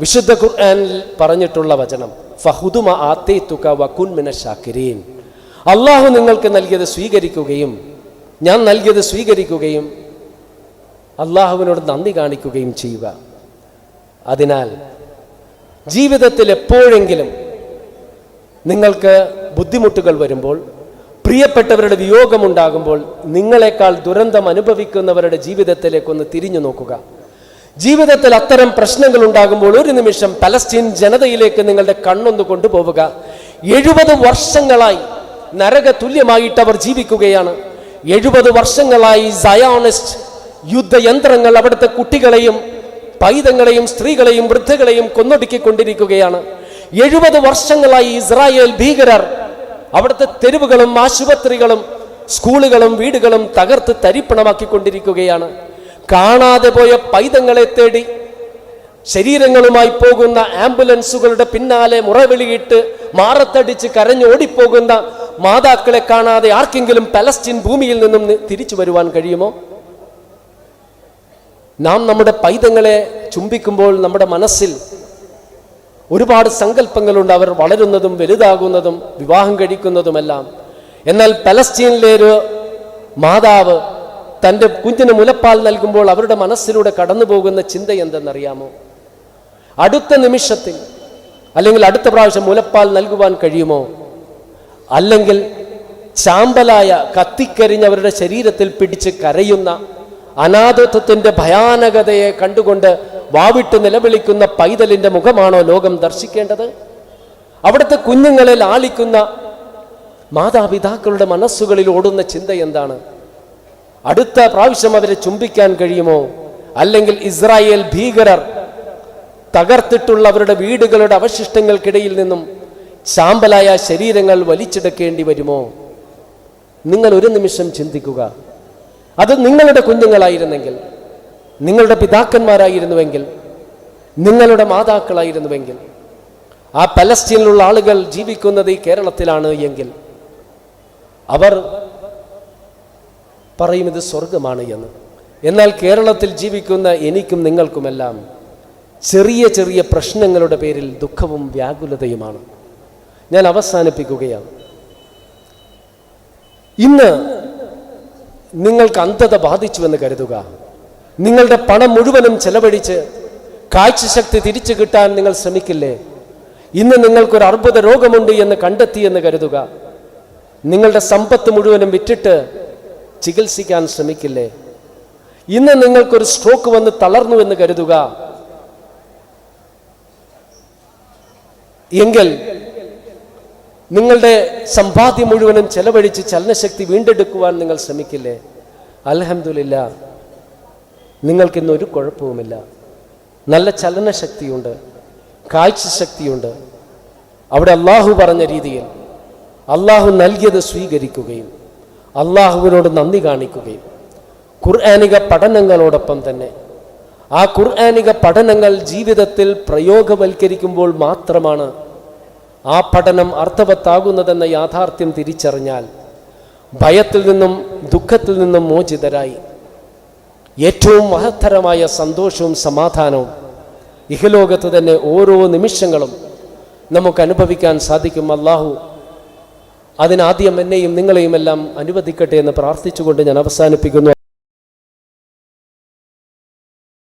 വിശുദ്ധ ഖുർആാനിൽ പറഞ്ഞിട്ടുള്ള വചനം ഫഹുദുമ ആത്തേത്തുക വക്കുൻ മിന ഷാക്കിരീൻ. അള്ളാഹു നിങ്ങൾക്ക് നൽകിയത് സ്വീകരിക്കുകയും ഞാൻ നൽകിയത് സ്വീകരിക്കുകയും അള്ളാഹുവിനോട് നന്ദി കാണിക്കുകയും ചെയ്യുക. അതിനാൽ ജീവിതത്തിൽ എപ്പോഴെങ്കിലും നിങ്ങൾക്ക് ബുദ്ധിമുട്ടുകൾ വരുമ്പോൾ പ്രിയപ്പെട്ടവരുടെ വിയോഗമുണ്ടാകുമ്പോൾ നിങ്ങളെക്കാൾ ദുരന്തം അനുഭവിക്കുന്നവരുടെ ജീവിതത്തിലേക്കൊന്ന് തിരിഞ്ഞു നോക്കുക. ജീവിതത്തിൽ അത്തരം പ്രശ്നങ്ങൾ ഉണ്ടാകുമ്പോൾ ഒരു നിമിഷം പലസ്തീൻ ജനതയിലേക്ക് നിങ്ങളുടെ കണ്ണൊന്ന് കൊണ്ടുപോവുക. എഴുപത് വർഷങ്ങളായി നരക തുല്യമായിട്ട് അവർ ജീവിക്കുകയാണ്. എഴുപത് വർഷങ്ങളായി സയോണിസ്റ്റ് യുദ്ധയന്ത്രങ്ങൾ അവിടുത്തെ കുട്ടികളെയും പൈതങ്ങളെയും സ്ത്രീകളെയും വൃദ്ധകളെയും കൊന്നൊടുക്കിക്കൊണ്ടിരിക്കുകയാണ്. എഴുപത് വർഷങ്ങളായി ഇസ്രായേൽ ഭീകരർ അവിടുത്തെ തെരുവുകളും ആശുപത്രികളും സ്കൂളുകളും വീടുകളും തകർത്ത് തരിപ്പണമാക്കിക്കൊണ്ടിരിക്കുകയാണ്. കാണാതെ പോയ പൈതങ്ങളെ തേടി ശരീരങ്ങളുമായി പോകുന്ന ആംബുലൻസുകളുടെ പിന്നാലെ മുറവിളിയിട്ട് മാറത്തടിച്ച് കരഞ്ഞോടിപ്പോകുന്ന മാതാക്കളെ കാണാതെ ആർക്കെങ്കിലും പലസ്തീൻ ഭൂമിയിൽ നിന്നും തിരിച്ചു വരുവാൻ കഴിയുമോ? നാം നമ്മുടെ പൈതങ്ങളെ ചുംബിക്കുമ്പോൾ നമ്മുടെ മനസ്സിൽ ഒരുപാട് സങ്കല്പങ്ങളുണ്ട്. അവർ വളരുന്നതും വലുതാകുന്നതും വിവാഹം കഴിക്കുന്നതുമെല്ലാം. എന്നാൽ പലസ്തീനിലെ ഒരു മാതാവ് തന്റെ കുഞ്ഞിന് മുലപ്പാൽ നൽകുമ്പോൾ അവരുടെ മനസ്സിലൂടെ കടന്നു പോകുന്ന ചിന്ത എന്തെന്നറിയാമോ? അടുത്ത നിമിഷത്തിൽ അല്ലെങ്കിൽ അടുത്ത പ്രാവശ്യം മുലപ്പാൽ നൽകുവാൻ കഴിയുമോ? അല്ലെങ്കിൽ ചാമ്പലായ കത്തിക്കരിഞ്ഞവരുടെ ശരീരത്തിൽ പിടിച്ച് കരയുന്ന അനാഥത്വത്തിന്റെ ഭയാനകതയെ കണ്ടുകൊണ്ട് വാവിട്ട് നിലവിളിക്കുന്ന പൈതലിന്റെ മുഖമാണോ ലോകം ദർശിക്കേണ്ടത്? അവിടുത്തെ കുഞ്ഞുങ്ങളെ ലാളിക്കുന്ന മാതാപിതാക്കളുടെ മനസ്സുകളിൽ ഓടുന്ന ചിന്ത എന്താണ്? അടുത്ത പ്രാവശ്യം അവരെ ചുംബിക്കാൻ കഴിയുമോ? അല്ലെങ്കിൽ ഇസ്രായേൽ ഭീകരർ തകർത്തിട്ടുള്ള അവരുടെ വീടുകളുടെ അവശിഷ്ടങ്ങൾക്കിടയിൽ നിന്നും ചാമ്പലായ ശരീരങ്ങൾ വലിച്ചെടുക്കേണ്ടി വരുമോ? നിങ്ങൾ ഒരു നിമിഷം ചിന്തിക്കുക. അത് നിങ്ങളുടെ കുഞ്ഞുങ്ങളായിരുന്നെങ്കിൽ നിങ്ങളുടെ പിതാക്കന്മാരായിരുന്നുവെങ്കിൽ നിങ്ങളുടെ മാതാക്കളായിരുന്നുവെങ്കിൽ ആ പലസ്തീനിലുള്ള ആളുകൾ ജീവിക്കുന്നത് ഈ കേരളത്തിലാണ് എങ്കിൽ അവർ പറയും ഇത് സ്വർഗമാണ് എന്ന്. എന്നാൽ കേരളത്തിൽ ജീവിക്കുന്ന എനിക്കും നിങ്ങൾക്കുമെല്ലാം ചെറിയ ചെറിയ പ്രശ്നങ്ങളുടെ പേരിൽ ദുഃഖവും വ്യാകുലതയുമാണ്. ഞാൻ അവസാനിപ്പിക്കുകയാണ്. ഇന്ന് നിങ്ങൾക്ക് അന്ധത ബാധിച്ചുവെന്ന് കരുതുക. നിങ്ങളുടെ പണം മുഴുവനും ചെലവഴിച്ച് കാഴ്ചശക്തി തിരിച്ചു കിട്ടാൻ നിങ്ങൾ ശ്രമിക്കില്ലേ? ഇന്ന് നിങ്ങൾക്കൊരു അർബുദ രോഗമുണ്ട് എന്ന് കണ്ടെത്തിയെന്ന് കരുതുക. നിങ്ങളുടെ സമ്പത്ത് മുഴുവനും വിറ്റിട്ട് ചികിത്സിക്കാൻ ശ്രമിക്കില്ലേ? ഇന്ന് നിങ്ങൾക്കൊരു സ്ട്രോക്ക് വന്ന് തളർന്നു എന്ന് കരുതുക. എങ്കിൽ നിങ്ങളുടെ സമ്പാദ്യം മുഴുവനും ചെലവഴിച്ച് ചലനശക്തി വീണ്ടെടുക്കുവാൻ നിങ്ങൾ ശ്രമിക്കില്ലേ? അലഹമില്ല നിങ്ങൾക്കിന്ന് ഒരു കുഴപ്പവുമില്ല. നല്ല ചലനശക്തിയുണ്ട്. കാഴ്ചശക്തിയുണ്ട്. അവിടെ അള്ളാഹു പറഞ്ഞ രീതിയിൽ അള്ളാഹു നൽകിയത് സ്വീകരിക്കുകയും അള്ളാഹുവിനോട് നന്ദി കാണിക്കുകയും ഖുർആാനിക പഠനങ്ങളോടൊപ്പം തന്നെ ആ ഖുർആാനിക പഠനങ്ങൾ ജീവിതത്തിൽ പ്രയോഗവൽക്കരിക്കുമ്പോൾ മാത്രമാണ് ആ പഠനം അർത്ഥവത്താകുന്നതെന്ന യാഥാർത്ഥ്യം തിരിച്ചറിഞ്ഞാൽ ഭയത്തിൽ നിന്നും ദുഃഖത്തിൽ നിന്നും മോചിതരായി ഏറ്റവും മഹത്തരമായ സന്തോഷവും സമാധാനവും ഇഹലോകത്ത് തന്നെ ഓരോ നിമിഷങ്ങളും നമുക്ക് അനുഭവിക്കാൻ സാധിക്കും. അള്ളാഹു അതിനാദ്യം എന്നെയും നിങ്ങളെയും എല്ലാം അനുവദിക്കട്ടെ എന്ന് പ്രാർത്ഥിച്ചുകൊണ്ട് ഞാൻ അവസാനിപ്പിക്കുന്നു.